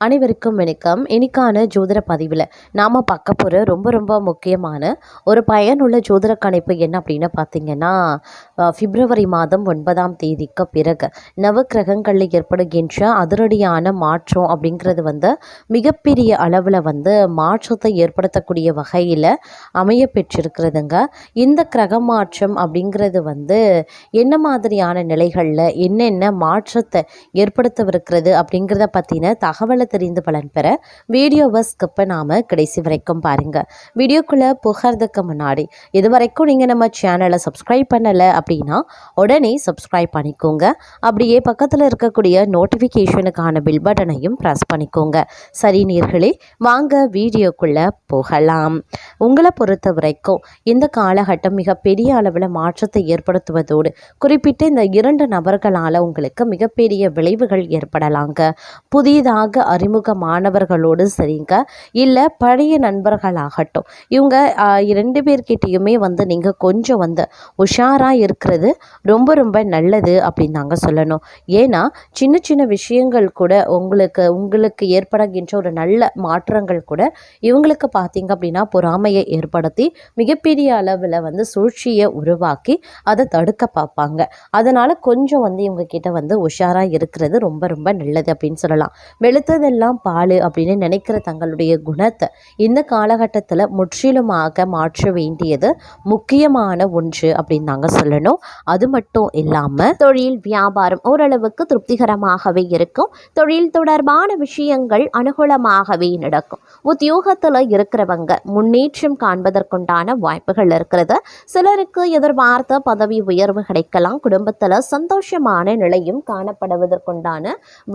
அனைவருக்கும் வணக்கம். இன்னைக்கான ஜோதிட பதிவில் நாம் பார்க்க போகிற ரொம்ப ரொம்ப முக்கியமான ஒரு பயனுள்ள ஜோதிட கணிப்பு என்ன அப்படின்னு பார்த்தீங்கன்னா பிப்ரவரி மாதம் ஒன்பதாம் தேதிக்கு பிறகு நவக்கிரகங்களில் ஏற்படுகின்ற அதிரடியான மாற்றம் அப்படிங்கிறது வந்து மிகப்பெரிய அளவில் வந்து மாற்றத்தை ஏற்படுத்தக்கூடிய வகையில் அமைய பெற்றிருக்கிறதுங்க. இந்த கிரக மாற்றம் அப்படிங்கிறது வந்து என்ன மாதிரியான நிலைகளில் என்னென்ன மாற்றத்தை ஏற்படுத்தவிருக்கிறது அப்படிங்கிறத பற்றின தகவலை தெரிந்து பலன் பெற வீடியோவை ஸ்கிப்பை நாம் கடைசி வரைக்கும் பாருங்கள் வீடியோக்குள்ளே புகறதுக்கு முன்னாடி இது வரைக்கும் நீங்கள் நம்ம சேனலை சப்ஸ்கிரைப் பண்ணலை அப்படின்னா உடனே சப்ஸ்கிரைப் பண்ணிக்கோங்க. அப்படியே பக்கத்தில் இருக்கக்கூடிய நோட்டிஃபிகேஷனுக்கான பில் பட்டனையும் ப்ரெஸ் பண்ணிக்கோங்க. சரி நீர்களே வாங்க வீடியோக்குள்ளே போகலாம். உங்களை பொறுத்த வரைக்கும் இந்த காலகட்டம் மிகப்பெரிய அளவில் மாற்றத்தை ஏற்படுத்துவதோடு குறிப்பிட்ட இந்த இரண்டு நபர்களால் உங்களுக்கு மிகப்பெரிய விளைவுகள் ஏற்படலாங்க. புதிதாக அறிமுகமானவர்களோடு சரிங்க. இல்லை பழைய நண்பர்களாகட்டும். இவங்க ரெண்டு பேர்கிட்டேயுமே வந்து நீங்கள் கொஞ்சம் வந்து உஷாராக இருக்கிறது ரொம்ப ரொம்ப நல்லது அப்படின்னு நாங்கள் சொல்லணும். ஏன்னா சின்ன சின்ன விஷயங்கள் கூட உங்களுக்கு உங்களுக்கு ஏற்படுகின்ற ஒரு நல்ல மாற்றங்கள் கூட இவங்களுக்கு பார்த்தீங்க அப்படின்னா பொறாமையை ஏற்படுத்தி மிகப்பெரிய அளவில் வந்து சூழ்ச்சியை உருவாக்கி அதை தடுக்க பார்ப்பாங்க. அதனால் கொஞ்சம் வந்து இவங்க கிட்ட வந்து உஷாராக இருக்கிறது ரொம்ப ரொம்ப நல்லது அப்படின்னு சொல்லலாம். வெளுத்தது வெளுத்ததெல்லாம் பால் அப்படின்னு நினைக்கிற தங்களுடைய குணத்தை இந்த காலகட்டத்தில் முற்றிலுமாக மாற்ற வேண்டியது முக்கியமான ஒன்று அப்படின்னு நாங்கள் சொல்லணும். அது மட்டும் இல்லாமல் தொழில் வியாபாரம் ஓரளவுக்கு திருப்திகரமாகவே இருக்கும். தொழில் தொடர்பான விஷயங்கள் அனுகூலமாகவே நடக்கும். உத்தியோகத்தில் இருக்கிறவங்க முன்னேற்றம் காண்பதற்குண்டான வாய்ப்புகள் இருக்கிறது. சிலருக்கு எதிர்பார்த்த பதவி உயர்வு கிடைக்கலாம். குடும்பத்தில் சந்தோஷமான நிலையும் காணப்படுவதற்குண்டான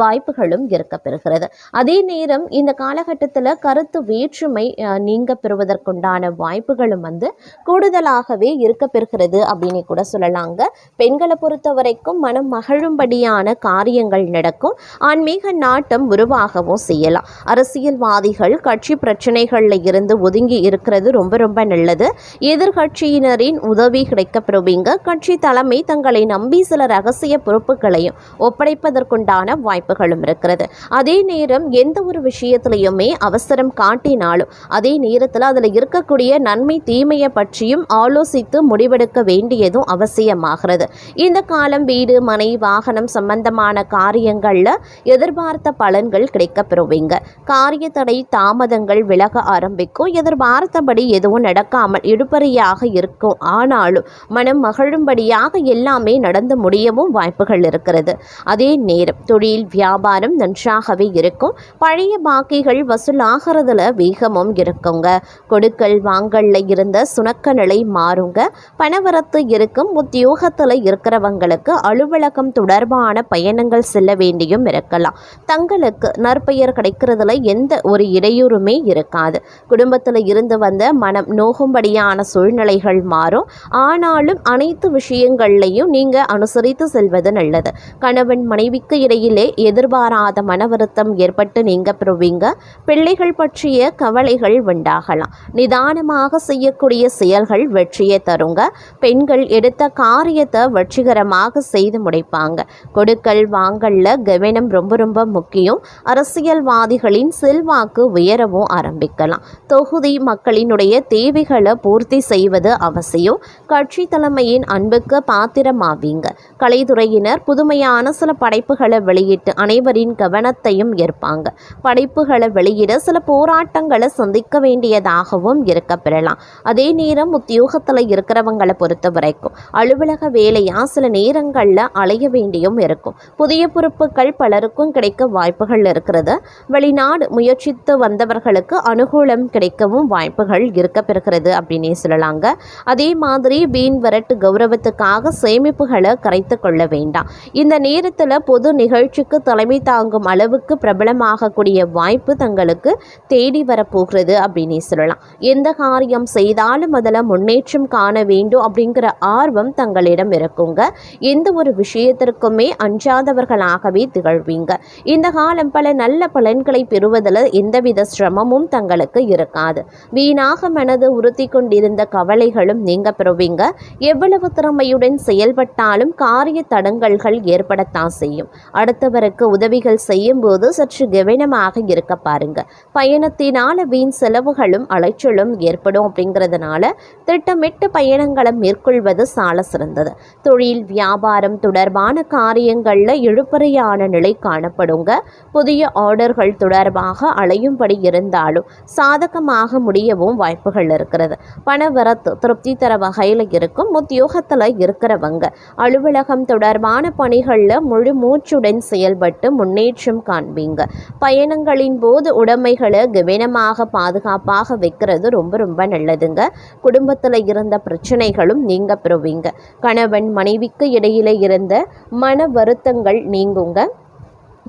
வாய்ப்புகளும் இருக்க பெறுகிறது அதே நேரம் இந்த காலகட்டத்தில் கருத்து வேற்றுமை நீங்க பெறுவதற்குண்டான வாய்ப்புகளும் வந்து கூடுதலாகவே இருக்க பெறுகிறது அப்படின்னு கூட சொல்லலாங்க. பெண்களை பொறுத்த வரைக்கும் மனம் மகிழும்படியான காரியங்கள் நடக்கும். ஆன்மீக நாட்டம் உருவாகவும் செய்யலாம். அரசியல்வாதிகள் கட்சி பிரச்சனைகளில் இருந்து ஒதுங்கி இருக்கிறது ரொம்ப ரொம்ப நல்லது. எதிர்கட்சியினரின் உதவி கிடைக்கப்பெறுவீங்க கட்சி தலைமை தங்களை நம்பி சில ரகசிய பொறுப்புகளையும் ஒப்படைப்பதற்குண்டான வாய்ப்புகளும் இருக்கிறது. அதே நேரம் எந்த ஒரு விஷயத்திலையுமே அவசரம் காட்டினாலும் அதே நேரத்தில் அதில் இருக்கக்கூடிய நன்மை தீமையை பற்றியும் ஆலோசித்து முடிவெடுக்க வேண்டியதும் அவசியமாகிறது. இந்த காலம் வீடு மனை வாகனம் சம்பந்தமான காரியங்களில் எதிர்பார்த்த பலன்கள் கிடைக்கப்பெறுவீங்க. காரிய தடை தாமதங்கள் விலக ஆரம்பிக்கும். எதிர்பார்த்தபடி எதுவும் நடக்காமல் இடுபறியாக இருக்கும். ஆனாலும் மனம் மகிழும்படியாக எல்லாமே நடந்து முடியவும் வாய்ப்புகள் இருக்கிறது. அதே நேரம் தொழில் வியாபாரம் நன்றாகவே இருக்கும். பழைய பாக்கிகள் வசூலாகிறதுல வேகமும் இருக்குங்க. கொடுக்கல் வாங்கல்ல இருந்த சுணக்க நிலை மாறுங்க. பணவரத்து இருக்கும். உத்தியோகத்தில் இருக்கிறவங்களுக்கு அலுவலகம் தொடர்பான பயணங்கள் செல்ல வேண்டியும் இருக்கலாம். தங்களுக்கு நற்பெயர் கிடைக்கிறதுல எந்த ஒரு இடையூறுமே இருக்காது. குடும்பத்தில் இருந்து வந்த மனம் நோகும்படியான சூழ்நிலைகள் மாறும். ஆனாலும் அனைத்து விஷயங்கள்லையும் நீங்கள் அனுசரித்து செல்வது நல்லது. கணவன் மனைவிக்கு இடையிலே எதிர்பாராத மன வருத்தம் ஏற்பட்டு நீங்கள் பெறுவீங்க. பிள்ளைகள் பற்றிய கவலைகள் உண்டாகலாம். நிதானமாக செய்யக்கூடிய செயல்கள் வெற்றியை தருங்க. பெண்கள் எடுத்த காரியத்தை வெற்றிகரமாக செய்து முடிப்பாங்க. கொடுக்கல் வாங்கல்ல கவனம் ரொம்ப ரொம்ப முக்கியம். அரசியல்வாதிகளின் செல்வாக்கு உயரவும் ஆரம்பிக்கலாம். தொகுதி மக்களினுடைய தேவைகளை பூர்த்தி செய்வது அவசியம். கட்சி தலைமையின் அன்புக்கு பாத்திரமாவீங்க. கலைத்துறையினர் புதுமையான சில படைப்புகளை வெளியிட்டு அனைவரின் கவனத்தையும் இருப்பாங்க. படைப்புகளை வெளியிட சில போராட்டங்களை சந்திக்க வேண்டியதாகவும் இருக்க பெறலாம் அதே நேரம் உத்தியோகத்தில் இருக்கிறவங்களை பொறுத்த வரைக்கும் அலுவலக வேலையா சில நேரங்களில் அலைய வேண்டியும் இருக்கும். புதிய பொறுப்புகள் பலருக்கும் கிடைக்க வாய்ப்புகள் இருக்கிறது. வெளிநாடு முயற்சித்து வந்தவர்களுக்கு அனுகூலம் கிடைக்கவும் வாய்ப்புகள் இருக்க பெறுகிறது அப்படின்னே சொல்லலாங்க. அதே மாதிரி வீண் வரட்டு கௌரவத்துக்காக சேமிப்புகளை கரைத்து கொள்ள வேண்டாம். இந்த நேரத்தில் பொது நிகழ்ச்சிக்கு தலைமை தாங்கும் அளவுக்கு பிரபலமாகக்கூடிய வாய்ப்பு தங்களுக்கு தேடி வரப்போகிறது அப்படின்னு சொல்லலாம். எந்த காரியம் செய்தாலும் அதில் முன்னேற்றம் காண வேண்டும் அப்படிங்கிற ஆர்வம் தங்களிடம் இருக்குங்க. எந்த ஒரு விஷயத்திற்குமே அஞ்சாதவர்களாகவே திகழ்வீங்க. இந்த காலம் பல நல்ல பலன்களை பெறுவதில் எந்தவித சிரமமும் தங்களுக்கு இருக்காது. வீணாக மனது உறுத்தி கொண்டிருந்த கவலைகளும் நீங்க பெறுவீங்க. எவ்வளவு திறமையுடன் செயல்பட்டாலும் காரிய தடங்கல்கள் ஏற்படத்தான் செய்யும். அடுத்தவருக்கு உதவிகள் செய்யும் போது சற்று சற்று கவனமாக இருக்க பாருங்க. பயணத்தினால வீண் செலவுகளும் அலைச்சலும் ஏற்படும் அப்படிங்கிறதுனால திட்டமிட்டு பயணங்களை மேற்கொள்வது சால சிறந்தது. தொழில் வியாபாரம் தொடர்பான காரியங்களில் இழுபறையான நிலை காணப்படுங்க. புதிய ஆர்டர்கள் தொடர்பாக அலையும்படி இருந்தாலும் சாதகமாக முடியவும் வாய்ப்புகள் இருக்கிறது. பணவரத்து திருப்தி தர வகையில் இருக்கும் உத்தியோகத்தில் இருக்கிறவங்க. அலுவலகம் தொடர்பான பணிகளில் முழு மூச்சுடன் செயல்பட்டு முன்னேற்றம் காண்பீங்க. பயணங்களின் போது உடைமைகளை கவனமாக பாதுகாப்பாக வைக்கிறது ரொம்ப ரொம்ப நல்லதுங்க. குடும்பத்தில் இருந்த பிரச்சனைகளும் நீங்க பெறுவீங்க. கணவன் மனைவிக்கு இடையில இருந்த மன வருத்தங்கள் நீங்குங்க.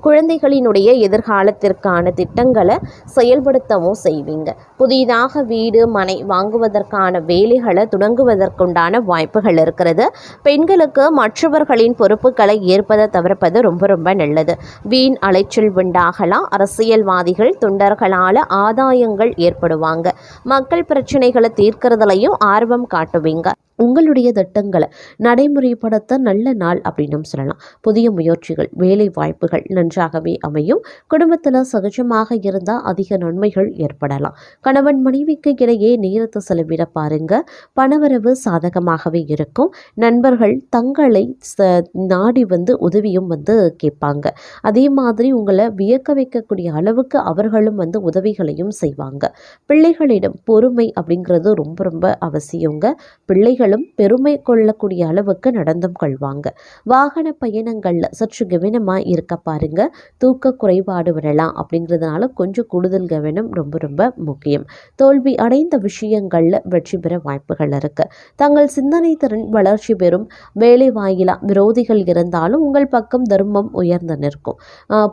குழந்தைகளினுடைய எதிர்காலத்திற்கான திட்டங்களை செயல்படுத்தவும் செய்வீங்க. புதிதாக வீடு மனை வாங்குவதற்கான வேலைகளை தொடங்குவதற்குண்டான வாய்ப்புகள் இருக்கிறது. பெண்களுக்கு மற்றவர்களின் பொறுப்புகளை ஏற்பதை தவிர்ப்பது ரொம்ப ரொம்ப நல்லது. வீண் அலைச்சல் உண்டாகலாம். அரசியல்வாதிகள் தொண்டர்களால் ஆதாயங்கள் ஏற்படுவாங்க. மக்கள் பிரச்சனைகளை தீர்க்கறதுலையும் ஆர்வம் காட்டுவீங்க. உங்களுடைய திட்டங்களை நடைமுறைப்படுத்த நல்ல நாள் அப்படின்னும் சொல்லலாம். புதிய முயற்சிகள் வேலை வாய்ப்புகள் நன்றாகவே அமையும். குடும்பத்தில் சகஜமாக இருந்தால் அதிக நன்மைகள் ஏற்படலாம். கணவன் மனைவிக்கு இடையே நேரத்தை செலவிட பாருங்க. பணவரவு சாதகமாகவே இருக்கும். நண்பர்கள் தங்களை நாடி வந்து உதவியும் வந்து கேட்பாங்க. அதே மாதிரி உங்களை வியக்க வைக்கக்கூடிய அளவுக்கு அவர்களும் வந்து உதவிகளையும் செய்வாங்க. பிள்ளைகளிடம் பொறுமை அப்படிங்கிறது ரொம்ப ரொம்ப அவசியங்க. பிள்ளைகளும் பெருமை கொள்ளக்கூடிய அளவுக்கு நடந்தும் கொள்வாங்க. வாகன பயணங்களில் சற்று கவனமாக இருக்க பாருங்க. தூக்க குறைபாடு வரலாம் அப்படிங்கிறதுனால கொஞ்சம் கூடுதல் கவனம் ரொம்ப ரொம்ப முக்கியம். தோல்வி அடைந்த விஷயங்களில் வெற்றி பெற வாய்ப்புகள் இருக்கு. தங்கள் சிந்தனை திறன் வளர்ச்சி பெறும். வேலை வாயிலா விரோதிகள் இருந்தாலும் உங்கள் பக்கம் தர்மம் உயர்ந்து நிற்கும்.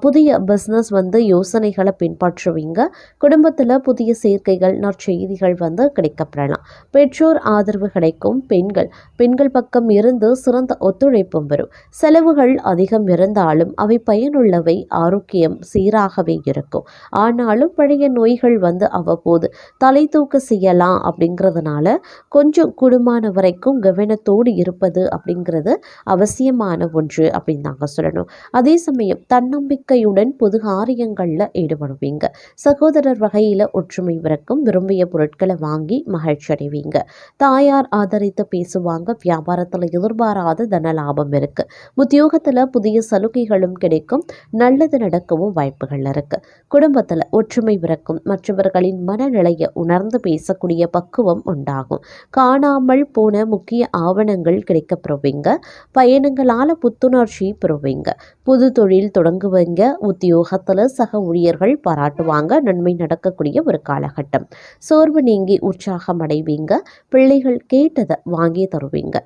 புதிய பிஸ்னஸ் வந்து யோசனைகளை பின்பற்றுவீங்க. குடும்பத்தில் புதிய சேர்க்கைகள் நற்செய்திகள் வந்து கிடைக்கப்படலாம். பெற்றோர் ஆதரவு கிடைக்கும். பெண்கள் பெண்கள் பக்கம் இருந்து சிறந்த ஒத்துழைப்பும் வரும் செலவுகள் அதிகம் இருந்தாலும் அவை பயனுள்ள உள்ளவை ஆரோக்கியம் சீராகவே இருக்கும். ஆனாலும் பழைய நோய்கள் வந்து அவ்வப்போது தலை தூக்க செய்யலாம் அப்படிங்கிறதுனால கொஞ்சம் குடுமான வரைக்கும் கவனத்தோடு இருப்பது அப்படிங்கிறது அவசியமான ஒன்று அப்படின்னு நாங்கள் சொல்லணும். அதே சமயம் தன்னம்பிக்கையுடன் பொது காரியங்களில் ஈடுபடுவீங்க. சகோதரர் வகையில் ஒற்றுமை விறக்கும் விரும்பிய பொருட்களை வாங்கி மகிழ்ச்சி அடைவீங்க. தாயார் ஆதரித்து பேசுவாங்க. வியாபாரத்தில் எதிர்பாராத தன லாபம் இருக்கு. உத்தியோகத்தில் புதிய சலுகைகளும் கிடைக்கும். நல்லது நடக்கவும் வாய்ப்புகள் இருக்கு. குடும்பத்தில் ஒற்றுமை பிறக்கும். மற்றவர்களின் மனநிலையை உணர்ந்து பேசக்கூடிய பக்குவம் உண்டாகும். காணாமல் போன முக்கிய ஆவணங்கள் கிடைக்கப்பெறுவீங்க. பயணங்களால் புத்துணர்ச்சி பெறுவீங்க. புது தொழில் தொடங்குவீங்க. உத்தியோகத்தில் சக ஊழியர்கள் பாராட்டுவாங்க. நன்மை நடக்கக்கூடிய ஒரு காலகட்டம். சோர்வு நீங்கி உற்சாகம் அடைவீங்க. பிள்ளைகள் கேட்டதை வாங்கி தருவீங்க.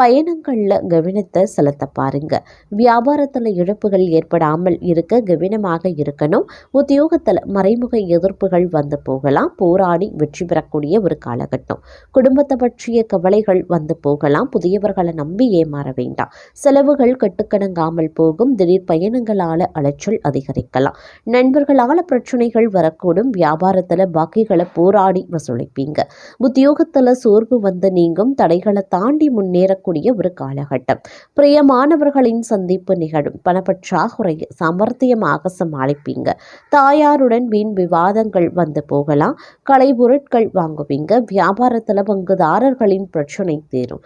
பயணங்களில் கவனத்தை செலுத்த பாருங்க. வியாபாரத்தில் இழப்புகள் ஏற்படாமல் இருக்க கவனமாக இருக்கணும். உத்தியோகத்தில் மறைமுக எதிர்ப்புகள் வந்து போகலாம். போராடி வெற்றி பெறக்கூடிய ஒரு காலகட்டம். குடும்பத்தை பற்றிய கவலைகள் வந்து போகலாம். புதியவர்களை நம்பி ஏமாற வேண்டாம். செலவுகள் கட்டுக்கணங்காமல் போகும். திடீர் பயணங்களால் அலைச்சல் அதிகரிக்கலாம். நண்பர்களால் பிரச்சனைகள் வரக்கூடும். வியாபாரத்தில் பாக்கிகளை போராடி வசூலிப்பீங்க. உத்தியோகத்தில் சோர்வு வந்து நீங்கும். தடைகளை தாண்டி முன்னேறக்கூடிய ஒரு காலகட்டம். பிரியமானவர்களின் சந்திப்பு நிகழும். பணப்பற்றாக்குறையை சமர்த்தியமாக சமாளிப்பீங்க. தாயாருடன் வீண் விவாதங்கள் வந்து போகலாம். கலைப்பொருட்கள் வாங்குவீங்க. வியாபாரத்தில் பங்குதாரர்களின் பிரச்சனை தீரும்.